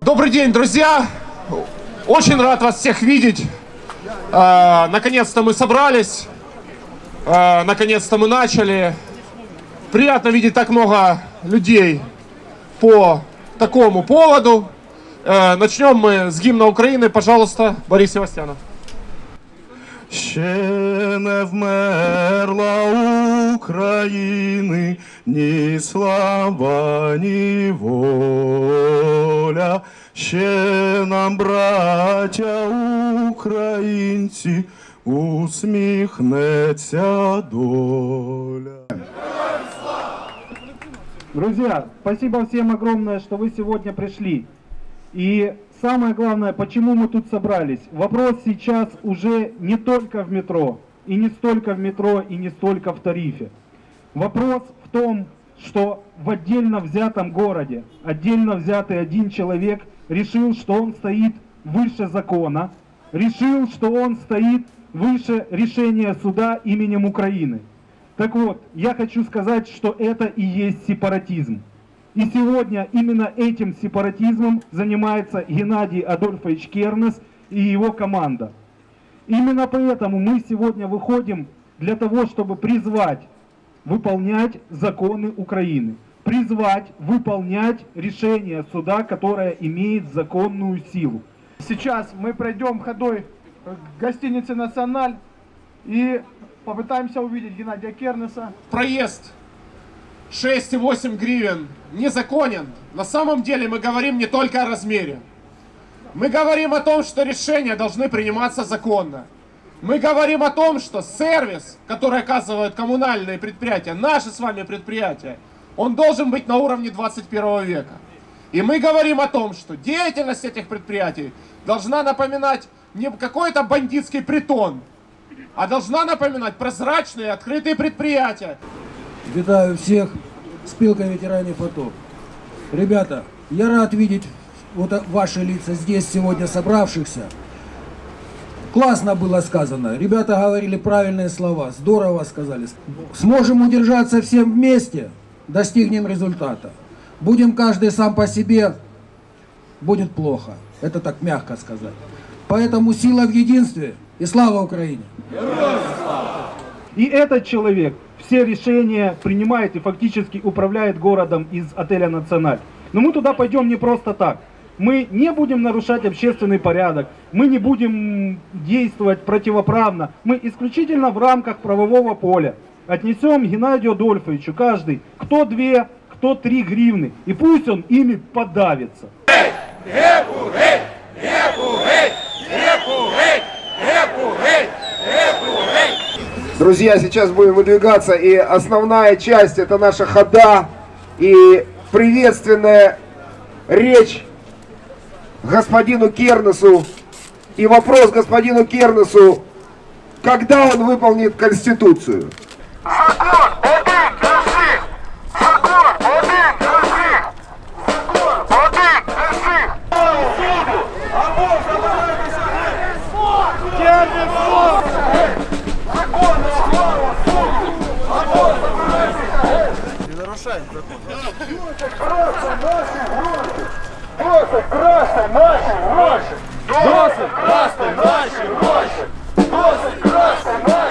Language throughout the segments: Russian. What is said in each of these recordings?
Добрый день, друзья! Очень рад вас всех видеть. Э, Наконец-то мы собрались. Э, Наконец-то мы начали. Приятно видеть так много людей по такому поводу. Э, Начнем мы с гимна Украины. Пожалуйста, Борис Севастьянов Ще не вмерла України ні слава, ні воля. Ще нам, браття українці, усміхнеться доля. Друзья, спасибо всем огромное, что вы сегодня пришли. И самое главное, почему мы тут собрались. Вопрос сейчас уже не только в метро, и не столько в метро, и не столько в тарифе. Вопрос в том, что в отдельно взятом городе, отдельно взятый один человек решил, что он стоит выше закона, решил, что он стоит выше решения суда именем Украины. Так вот, я хочу сказать, что это и есть сепаратизм. И сегодня именно этим сепаратизмом занимается Геннадий Адольфович Кернес и его команда. Именно поэтому мы сегодня выходим для того, чтобы призвать выполнять законы Украины, призвать выполнять решение суда, которое имеет законную силу. Сейчас мы пройдем ходой к гостинице «Националь» и попытаемся увидеть Геннадия Кернеса. Проезд 6,8 гривен незаконен. На самом деле мы говорим не только о размере. Мы говорим о том, что решения должны приниматься законно. Мы говорим о том, что сервис, который оказывают коммунальные предприятия, наши с вами предприятия, он должен быть на уровне 21 века. И мы говорим о том, что деятельность этих предприятий должна напоминать не какой-то бандитский притон, а должна напоминать прозрачные, открытые предприятия. Вітаю всех, спилка ветеранов АТО. Ребята, я рад видеть вот ваши лица здесь сегодня собравшихся. Классно было сказано. Ребята говорили правильные слова. Здорово сказали. Сможем удержаться всем вместе, достигнем результата. Будем каждый сам по себе, будет плохо. Это так мягко сказать. Поэтому сила в единстве и слава Украине! И этот человек все решения принимает и фактически управляет городом из отеля «Националь». Но мы туда пойдем не просто так. Мы не будем нарушать общественный порядок, мы не будем действовать противоправно. Мы исключительно в рамках правового поля отнесем Геннадию Адольфовичу каждый, кто две, кто три гривны. И пусть он ими подавится. Друзья, сейчас будем выдвигаться, и основная часть это наша хода и приветственная речь господину Кернесу. И вопрос господину Кернесу, когда он выполнит Конституцию? І нарушает закон. Просто наши гроши! Просто красные наши гроши! Просто красные наши гроши! Просто красные наши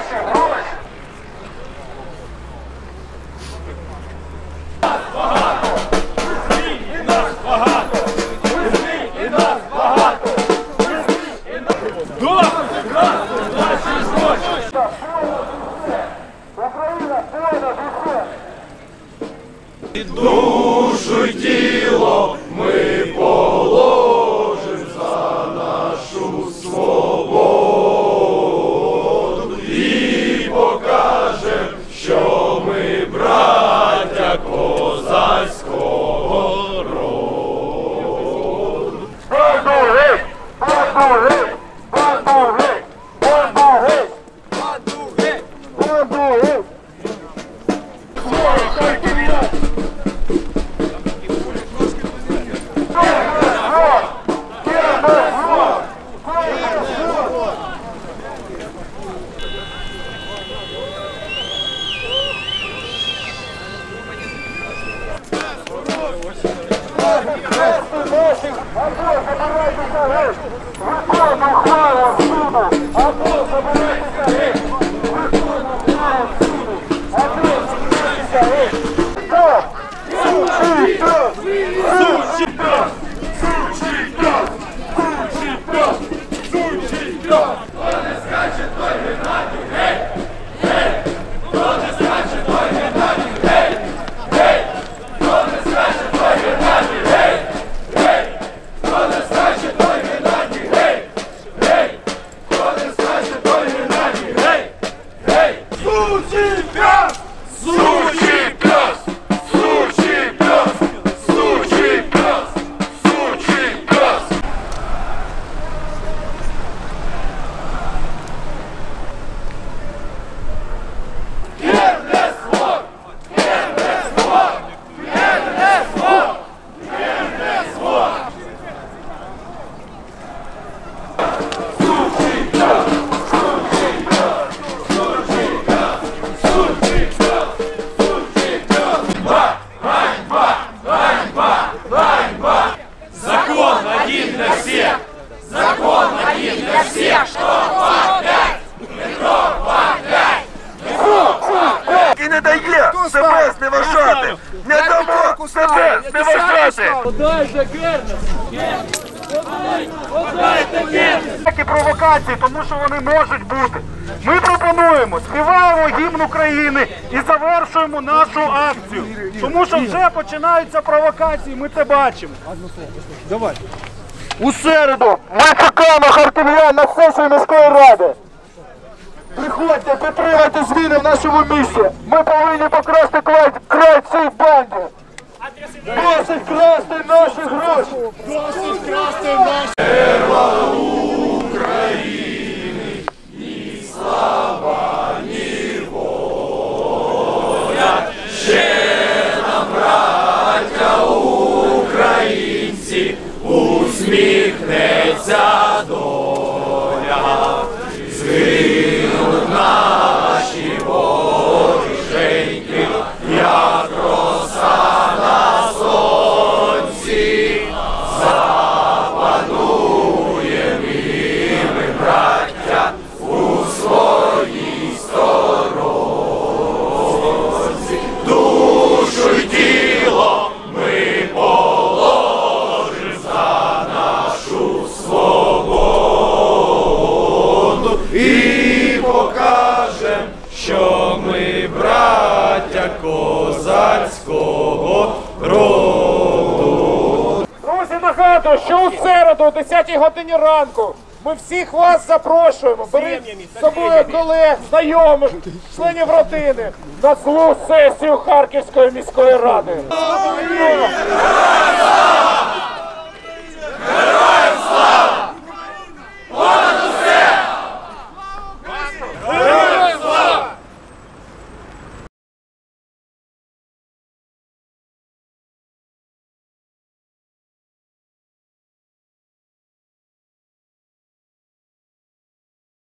дає себе зневажати! Не дамо себе зневажати! Такі провокації, тому що вони можуть бути. Ми пропонуємо, співаємо гімн України і завершуємо нашу акцію. Тому що вже починаються провокації, ми це бачимо. Давай. У середу ми чекаємо харків'ян на сесію міської ради. Приходьте, підтримайте зміни в нашому місті. Ми повинні покрасти край, край цій банді. Досить красти наші гроші. Друзі, нагадую, що у середу о 10 годині ранку ми всіх вас запрошуємо. Беріть з собою колег, знайомих, членів родини на злу сесію Харківської міської ради.